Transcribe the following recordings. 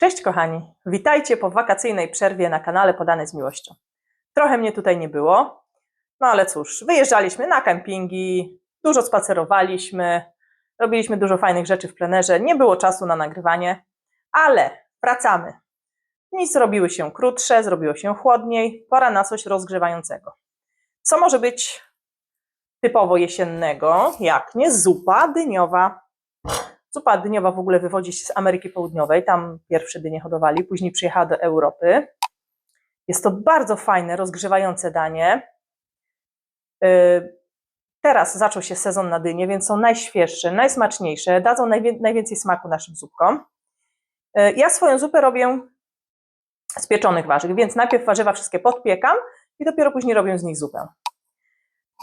Cześć kochani, witajcie po wakacyjnej przerwie na kanale Podane z Miłością. Trochę mnie tutaj nie było, no ale cóż, wyjeżdżaliśmy na kempingi, dużo spacerowaliśmy, robiliśmy dużo fajnych rzeczy w plenerze, nie było czasu na nagrywanie, ale wracamy. Dni zrobiły się krótsze, zrobiło się chłodniej, pora na coś rozgrzewającego. Co może być typowo jesiennego, jak nie zupa dyniowa. Zupa dyniowa w ogóle wywodzi się z Ameryki Południowej, tam pierwsze dynie hodowali, później przyjechała do Europy. Jest to bardzo fajne, rozgrzewające danie. Yy, Teraz zaczął się sezon na dynie, więc są najświeższe, najsmaczniejsze, dadzą najwię- najwięcej smaku naszym zupkom. Yy, Ja swoją zupę robię z pieczonych warzyw, więc najpierw warzywa wszystkie podpiekam i dopiero później robię z nich zupę.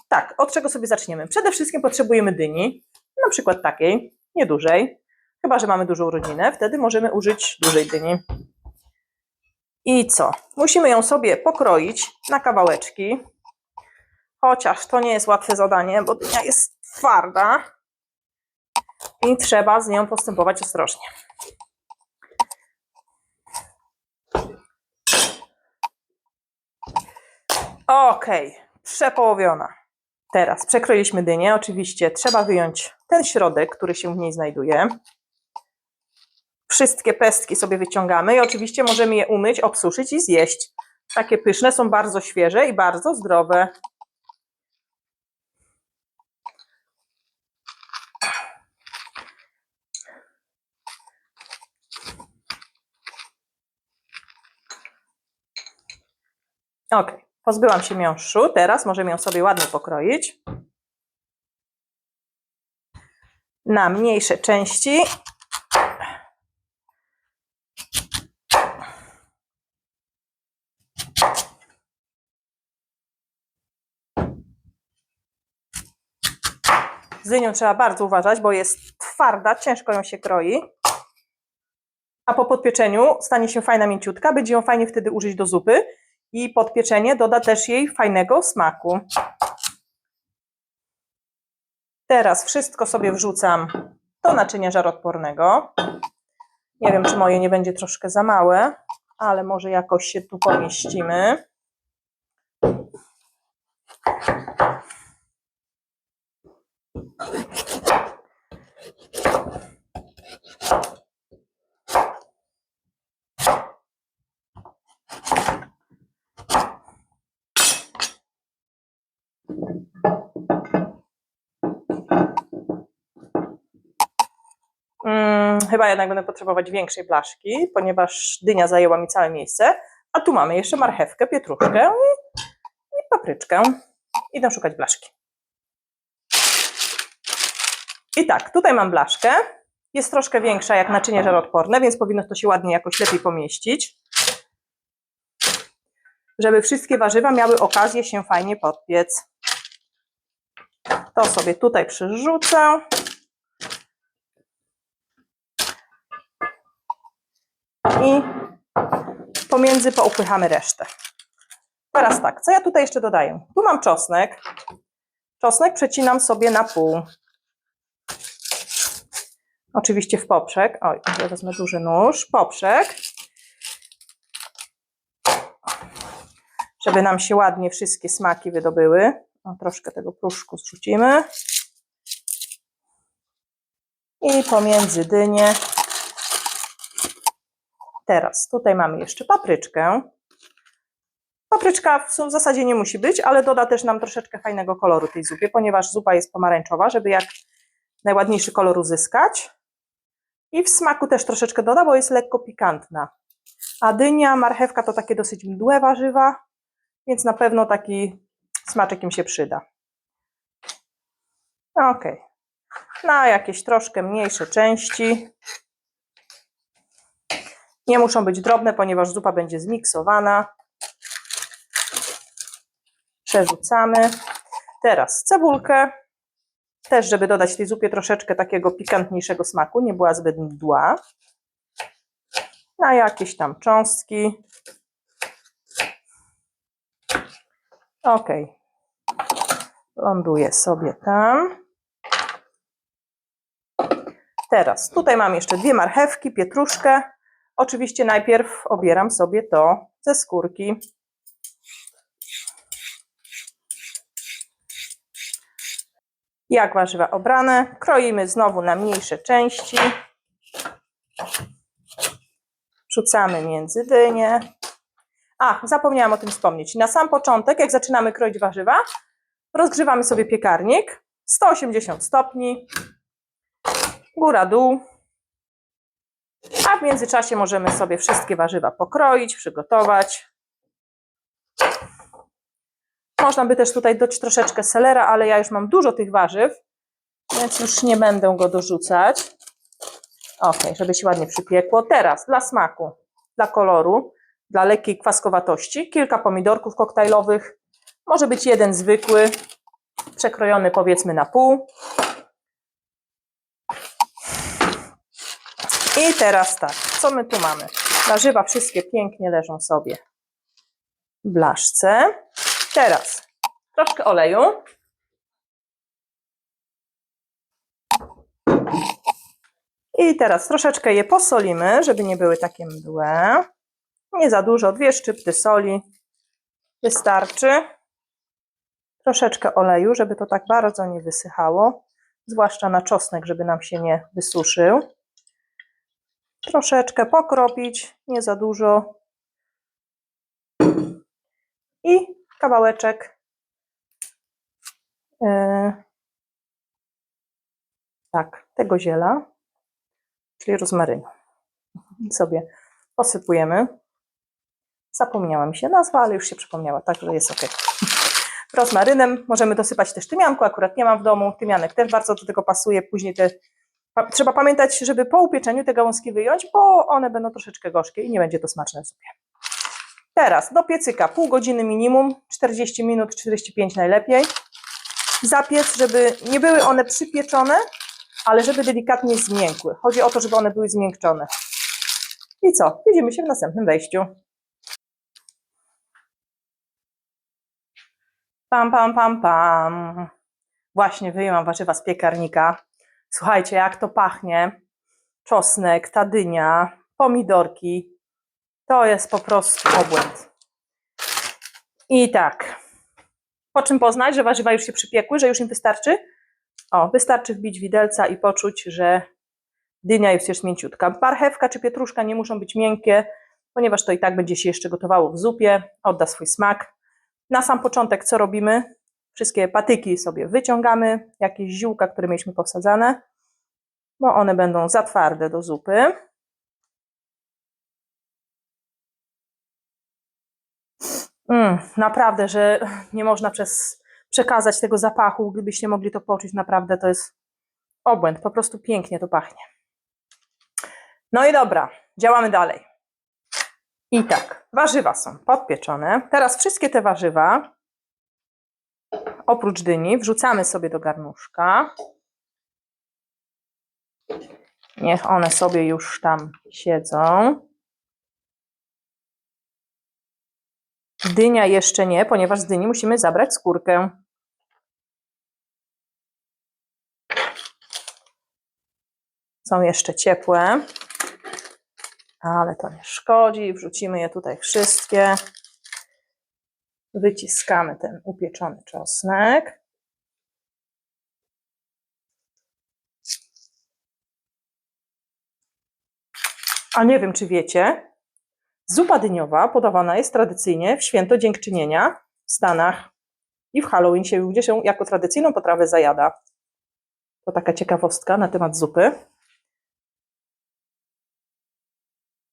Tak, od czego sobie zaczniemy? Przede wszystkim potrzebujemy dyni, na przykład takiej, niedużej, chyba że mamy dużą rodzinę, wtedy możemy użyć dużej dyni. I co? Musimy ją sobie pokroić na kawałeczki, chociaż to nie jest łatwe zadanie, bo dynia jest twarda i trzeba z nią postępować ostrożnie. Okej, przepołowiona. Teraz przekroiliśmy dynię. Oczywiście trzeba wyjąć ten środek, który się w niej znajduje. Wszystkie pestki sobie wyciągamy i oczywiście możemy je umyć, obsuszyć i zjeść. Takie pyszne, są bardzo świeże i bardzo zdrowe. Ok, pozbyłam się miąższu. Teraz możemy ją sobie ładnie pokroić na mniejsze części. Z dynią trzeba bardzo uważać, bo jest twarda, ciężko ją się kroi. A po podpieczeniu stanie się fajna mięciutka, będzie ją fajnie wtedy użyć do zupy i podpieczenie doda też jej fajnego smaku. Teraz wszystko sobie wrzucam do naczynia żaroodpornego. Nie wiem, czy moje nie będzie troszkę za małe, ale może jakoś się tu pomieścimy. Chyba jednak będę potrzebować większej blaszki, ponieważ dynia zajęła mi całe miejsce. A tu mamy jeszcze marchewkę, pietruszkę i, papryczkę. Idę szukać blaszki. I tak, tutaj mam blaszkę. Jest troszkę większa jak naczynie żaroodporne, więc powinno to się ładnie jakoś lepiej pomieścić. Żeby wszystkie warzywa miały okazję się fajnie podpiec. To sobie tutaj przyrzucę. I pomiędzy poupychamy resztę. Teraz tak, co ja tutaj jeszcze dodaję? Tu mam czosnek. Czosnek przecinam sobie na pół. Oczywiście w poprzek. Oj, ja wezmę duży nóż. Poprzek. Żeby nam się ładnie wszystkie smaki wydobyły. Troszkę tego pruszku zrzucimy. I pomiędzy dynię Teraz tutaj mamy jeszcze papryczkę. Papryczka w zasadzie nie musi być, ale doda też nam troszeczkę fajnego koloru tej zupie, ponieważ zupa jest pomarańczowa, żeby jak najładniejszy kolor uzyskać. I w smaku też troszeczkę doda, bo jest lekko pikantna. A dynia, marchewka to takie dosyć mdłe warzywa, więc na pewno taki smaczek im się przyda. Ok. Na jakieś troszkę mniejsze części. Nie muszą być drobne, ponieważ zupa będzie zmiksowana. Przerzucamy. Teraz cebulkę. Też, żeby dodać tej zupie troszeczkę takiego pikantniejszego smaku, nie była zbyt mdła. Na jakieś tam cząstki. Ok. Ląduje sobie tam. Teraz tutaj mam jeszcze dwie marchewki, pietruszkę Oczywiście najpierw obieram sobie to ze skórki. Jak warzywa obrane, kroimy znowu na mniejsze części. Wrzucamy między dynie. A, zapomniałam o tym wspomnieć. Na sam początek, jak zaczynamy kroić warzywa, rozgrzewamy sobie piekarnik 180 stopni, góra, dół. A w międzyczasie możemy sobie wszystkie warzywa pokroić, przygotować. Można by też tutaj dodać troszeczkę selera, ale ja już mam dużo tych warzyw, więc już nie będę go dorzucać. Ok, żeby się ładnie przypiekło. Teraz dla smaku, dla koloru, dla lekkiej kwaskowatości, kilka pomidorków koktajlowych. Może być jeden zwykły, przekrojony powiedzmy na pół. I teraz tak, co my tu mamy? Warzywa wszystkie pięknie leżą sobie w blaszce. Teraz troszkę oleju. I teraz troszeczkę je posolimy, żeby nie były takie mdłe. Nie za dużo, dwie szczypty soli wystarczy. Troszeczkę oleju, żeby to tak bardzo nie wysychało, zwłaszcza na czosnek, żeby nam się nie wysuszył. Troszeczkę pokropić, nie za dużo. I kawałeczek yy, tak, tego ziela, czyli rozmarynu. Sobie posypujemy. Zapomniała mi się nazwa, ale już się przypomniała, także jest ok. Rozmarynem możemy dosypać też tymianku, akurat nie mam w domu. Tymianek też bardzo do tego pasuje. Później te, trzeba pamiętać, żeby po upieczeniu te gałązki wyjąć, bo one będą troszeczkę gorzkie i nie będzie to smaczne w zupie. Teraz do piecyka pół godziny minimum, 40 minut, 45 najlepiej. Zapiec, żeby nie były one przypieczone, ale żeby delikatnie zmiękły. Chodzi o to, żeby one były zmiękczone. I co? Widzimy się w następnym wejściu. Pam, pam, pam, pam. Właśnie wyjęłam warzywa z piekarnika. Słuchajcie, jak to pachnie. Czosnek, ta dynia, pomidorki. To jest po prostu obłęd. I tak. Po czym poznać, że warzywa już się przypiekły, że już im wystarczy? O, wystarczy wbić widelca i poczuć, że dynia jest już mięciutka. Marchewka czy pietruszka nie muszą być miękkie, ponieważ to i tak będzie się jeszcze gotowało w zupie, odda swój smak. Na sam początek co robimy? Wszystkie patyki sobie wyciągamy, jakieś ziółka, które mieliśmy powsadzane, bo one będą za twarde do zupy. Mm, naprawdę, że nie można przez, przekazać tego zapachu, gdybyście mogli to poczuć, naprawdę to jest obłęd, po prostu pięknie to pachnie. No i dobra, działamy dalej. I tak, warzywa są podpieczone. Teraz wszystkie te warzywa, oprócz dyni, wrzucamy sobie do garnuszka. Niech one sobie już tam siedzą. Dynia jeszcze nie, ponieważ z dyni musimy zabrać skórkę. Są jeszcze ciepłe, ale to nie szkodzi. Wrzucimy je tutaj wszystkie. Wyciskamy ten upieczony czosnek. A nie wiem, czy wiecie, zupa dyniowa podawana jest tradycyjnie w święto dziękczynienia w Stanach i w Halloween się, gdzie się jako tradycyjną potrawę zajada. To taka ciekawostka na temat zupy.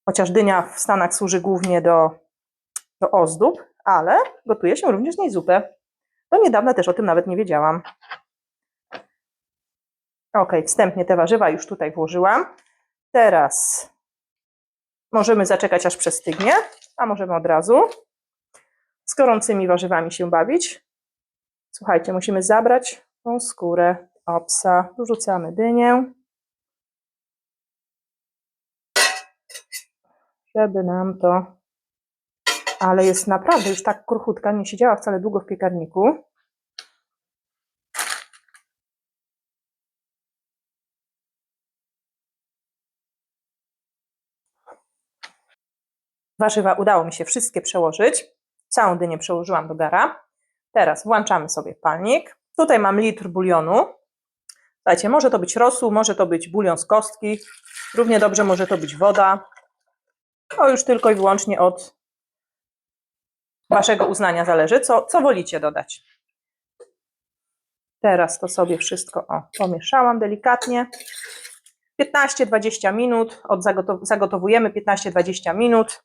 Chociaż dynia w Stanach służy głównie do, do ozdób, ale gotuje się również z niej zupę. Do niedawna też o tym nawet nie wiedziałam. Ok, wstępnie te warzywa już tutaj włożyłam. Teraz możemy zaczekać aż przestygnie, a możemy od razu z gorącymi warzywami się bawić. Słuchajcie, musimy zabrać tą skórę opsa. Dorzucamy dynię. Żeby nam to... Ale jest naprawdę już tak kruchutka, nie siedziała wcale długo w piekarniku. Warzywa udało mi się wszystkie przełożyć. Całą dynię przełożyłam do gara. Teraz włączamy sobie palnik. Tutaj mam litr bulionu. Słuchajcie, może to być rosół, może to być bulion z kostki. Równie dobrze może to być woda. To już tylko i wyłącznie od Waszego uznania zależy, co, co wolicie dodać. Teraz to sobie wszystko o, pomieszałam delikatnie. 15-20 minut, od zagotow zagotowujemy 15-20 minut.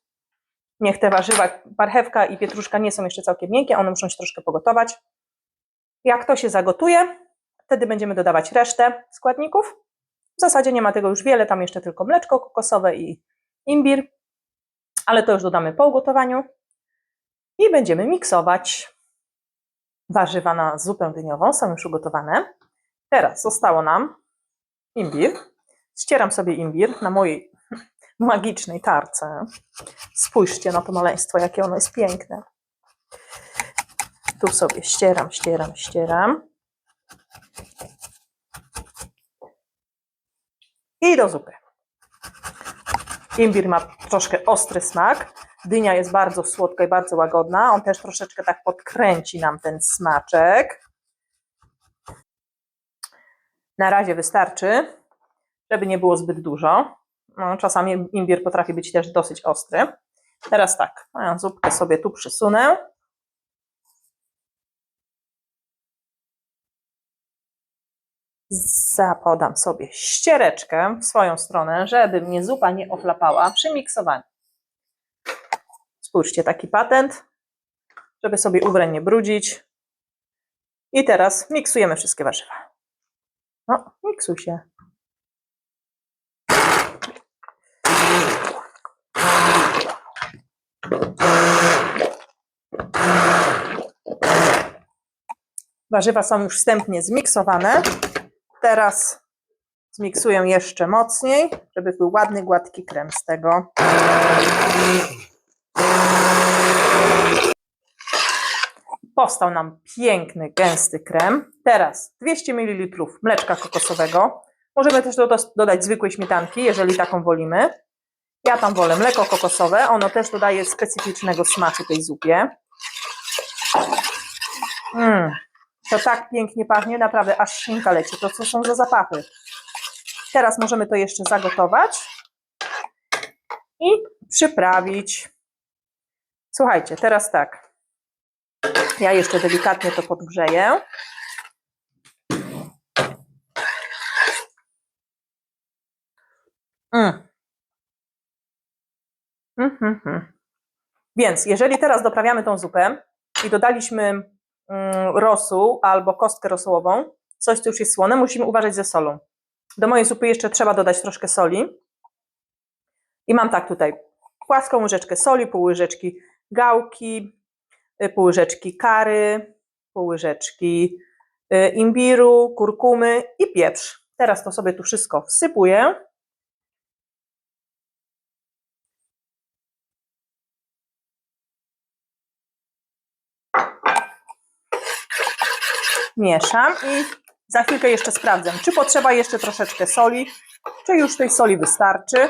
Niech te warzywa, marchewka i pietruszka nie są jeszcze całkiem miękkie, one muszą się troszkę pogotować. Jak to się zagotuje, wtedy będziemy dodawać resztę składników. W zasadzie nie ma tego już wiele, tam jeszcze tylko mleczko kokosowe i imbir, ale to już dodamy po ugotowaniu. I będziemy miksować warzywa na zupę dyniową, są już ugotowane. Teraz zostało nam imbir. Ścieram sobie imbir na mojej magicznej tarce. Spójrzcie na to maleństwo, jakie ono jest piękne. Tu sobie ścieram, ścieram, ścieram. I do zupy. Imbir ma troszkę ostry smak. Dynia jest bardzo słodka i bardzo łagodna. On też troszeczkę tak podkręci nam ten smaczek. Na razie wystarczy, żeby nie było zbyt dużo. No, czasami imbir potrafi być też dosyć ostry. Teraz tak, moją zupkę sobie tu przysunę. Zapodam sobie ściereczkę w swoją stronę, żeby mnie zupa nie ochlapała przy miksowaniu. Spójrzcie, taki patent, żeby sobie ubrań nie brudzić. I teraz miksujemy wszystkie warzywa. No, miksuj się. Warzywa są już wstępnie zmiksowane. Teraz zmiksuję jeszcze mocniej, żeby był ładny, gładki krem z tego. Powstał nam piękny, gęsty krem. Teraz 200 ml mleczka kokosowego. Możemy też doda- dodać zwykłej śmietanki, jeżeli taką wolimy. Ja tam wolę mleko kokosowe. Ono też dodaje specyficznego smaku tej zupie. Mm, to tak pięknie pachnie, naprawdę aż szynka leci. To co są za zapachy? Teraz możemy to jeszcze zagotować i przyprawić. Słuchajcie, teraz tak. Ja jeszcze delikatnie to podgrzeję. Mm. Mhm, mhm. Więc jeżeli teraz doprawiamy tą zupę i dodaliśmy mm, rosół albo kostkę rosołową, coś co już jest słone, musimy uważać ze solą. Do mojej zupy jeszcze trzeba dodać troszkę soli. I mam tak tutaj płaską łyżeczkę soli, pół łyżeczki gałki, y, pół łyżeczki kary, pół łyżeczki y, imbiru, kurkumy i pieprz. Teraz to sobie tu wszystko wsypuję. Mieszam i za chwilkę jeszcze sprawdzę, czy potrzeba jeszcze troszeczkę soli, czy już tej soli wystarczy.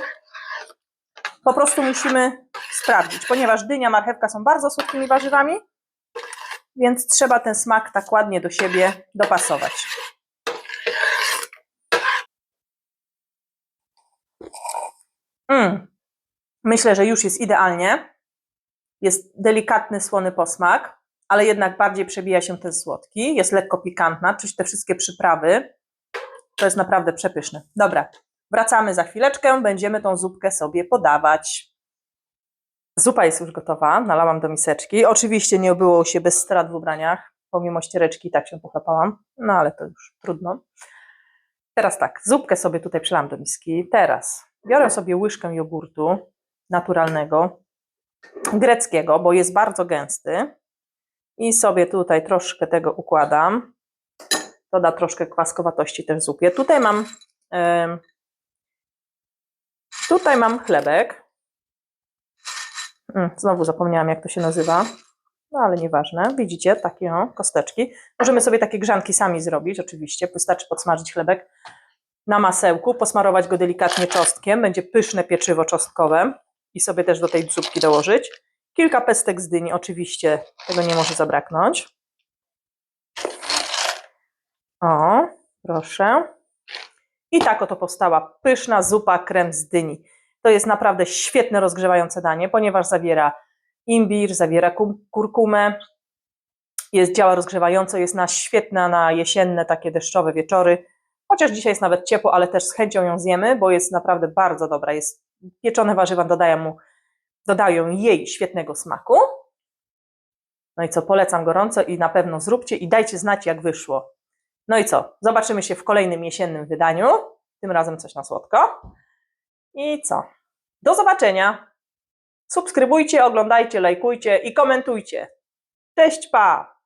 Po prostu musimy sprawdzić, ponieważ dynia, marchewka są bardzo słodkimi warzywami, więc trzeba ten smak tak ładnie do siebie dopasować. Mm. Myślę, że już jest idealnie. Jest delikatny, słony posmak, ale jednak bardziej przebija się ten słodki. Jest lekko pikantna, czuć te wszystkie przyprawy. To jest naprawdę przepyszne. Dobra, wracamy za chwileczkę, będziemy tą zupkę sobie podawać. Zupa jest już gotowa, nalałam do miseczki. Oczywiście nie obyło się bez strat w ubraniach, pomimo ściereczki tak się pochlapałam, no ale to już trudno. Teraz tak, zupkę sobie tutaj przelałam do miski. Teraz biorę sobie łyżkę jogurtu naturalnego, greckiego, bo jest bardzo gęsty. I sobie tutaj troszkę tego układam. To da troszkę kwaskowatości też zupie. Tutaj mam em, tutaj mam chlebek. Mm, Znowu zapomniałam, jak to się nazywa. No ale nieważne. Widzicie, takie o, kosteczki. Możemy sobie takie grzanki sami zrobić, oczywiście. Wystarczy podsmażyć chlebek na masełku, posmarować go delikatnie czosnkiem. Będzie pyszne pieczywo czosnkowe i sobie też do tej zupki dołożyć. Kilka pestek z dyni, oczywiście tego nie może zabraknąć. O, proszę. I tak oto powstała pyszna zupa krem z dyni. To jest naprawdę świetne rozgrzewające danie, ponieważ zawiera imbir, zawiera kum- kurkumę, jest, działa rozgrzewająco, jest na świetna na jesienne, takie deszczowe wieczory. Chociaż dzisiaj jest nawet ciepło, ale też z chęcią ją zjemy, bo jest naprawdę bardzo dobra. Jest pieczone warzywa dodają mu, dodają jej świetnego smaku. No i co, polecam gorąco i na pewno zróbcie i dajcie znać, jak wyszło. No i co, zobaczymy się w kolejnym jesiennym wydaniu. Tym razem coś na słodko. I co? Do zobaczenia. Subskrybujcie, oglądajcie, lajkujcie i komentujcie. Cześć, pa!